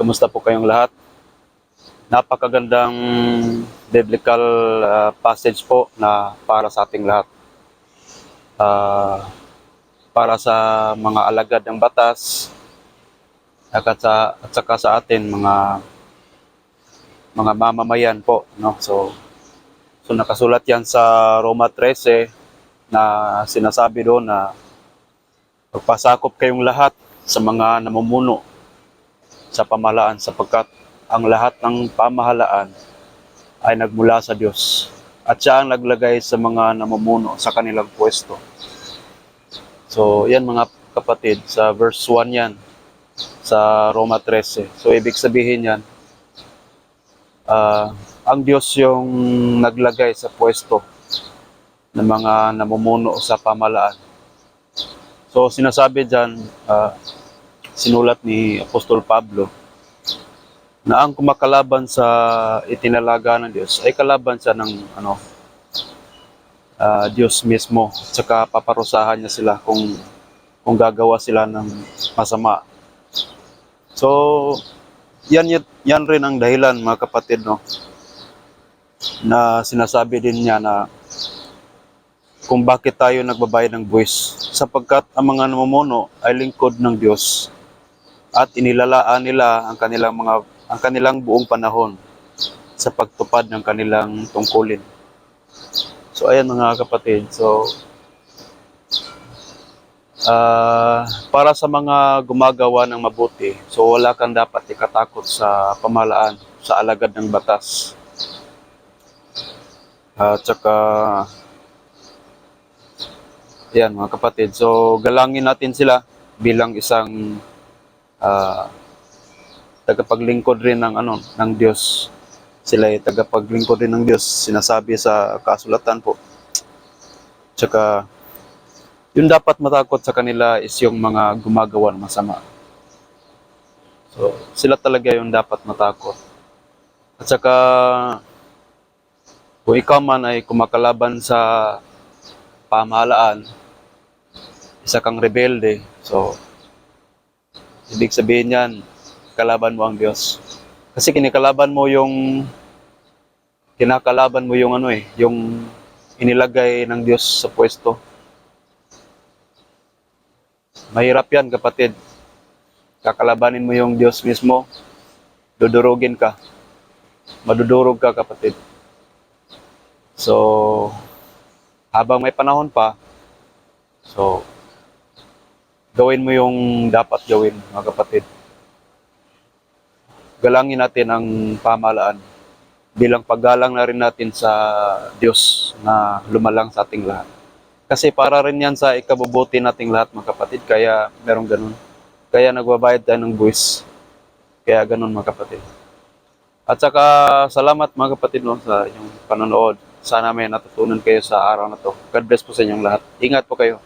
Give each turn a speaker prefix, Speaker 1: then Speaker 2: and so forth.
Speaker 1: Kumusta po kayong lahat? Napakagandang biblical ah, passage po na para sa ating lahat. Ah, para sa mga alagad ng batas at sa at saka sa atin mga mga mamamayan po, no? So so nakasulat 'yan sa Roma 13 na sinasabi doon na magpasakop kayong lahat sa mga namumuno sa pamahalaan sapagkat ang lahat ng pamahalaan ay nagmula sa Diyos at siya ang naglagay sa mga namumuno sa kanilang pwesto. So, yan mga kapatid, sa verse 1 yan, sa Roma 13. So, ibig sabihin yan, ah, ang Diyos yung naglagay sa pwesto ng mga namumuno sa pamahalaan. So, sinasabi dyan, ah, sinulat ni Apostol Pablo, na ang kumakalaban sa itinalaga ng Diyos ay kalaban siya ng ano ah, Diyos mismo at saka paparusahan niya sila kung kung gagawa sila ng masama. So yan, yan rin ang dahilan mga kapatid no na sinasabi din niya na kung bakit tayo nagbabayad ng buwis sapagkat ang mga namumuno ay lingkod ng Diyos at inilalaan nila ang kanilang mga ang kanilang buong panahon sa pagtupad ng kanilang tungkulin. So ayan mga kapatid, so ah, para sa mga gumagawa ng mabuti, so wala kang dapat ikatakot sa pamahalaan, sa alagad ng batas. At saka yan mga kapatid, so galangin natin sila bilang isang ah, tagapaglingkod rin ng ano ng Diyos. Sila ay tagapaglingkod rin ng Diyos. Sinasabi sa kasulatan po. Tsaka yung dapat matakot sa kanila is yung mga gumagawa ng masama. So, sila talaga yung dapat matakot. At saka kung ikaw man ay kumakalaban sa pamahalaan, isa kang rebelde. So, ibig sabihin yan, kalaban mo ang Diyos. Kasi kinikalaban mo yung kinakalaban mo yung ano eh, yung inilagay ng Diyos sa pwesto. Mahirap yan kapatid. Kakalabanin mo yung Diyos mismo, dudurugin ka. Madudurog ka kapatid. So, habang may panahon pa, so, gawin mo yung dapat gawin mga kapatid galangin natin ang pamahalaan bilang paggalang na rin natin sa Diyos na lumalang sa ating lahat. Kasi para rin yan sa ikabubuti nating lahat mga kapatid, kaya merong ganun. Kaya nagbabayad tayo ng buwis. Kaya ganun mga kapatid. At saka salamat mga kapatid no, sa inyong panonood. Sana may natutunan kayo sa araw na to. God bless po sa inyong lahat. Ingat po kayo.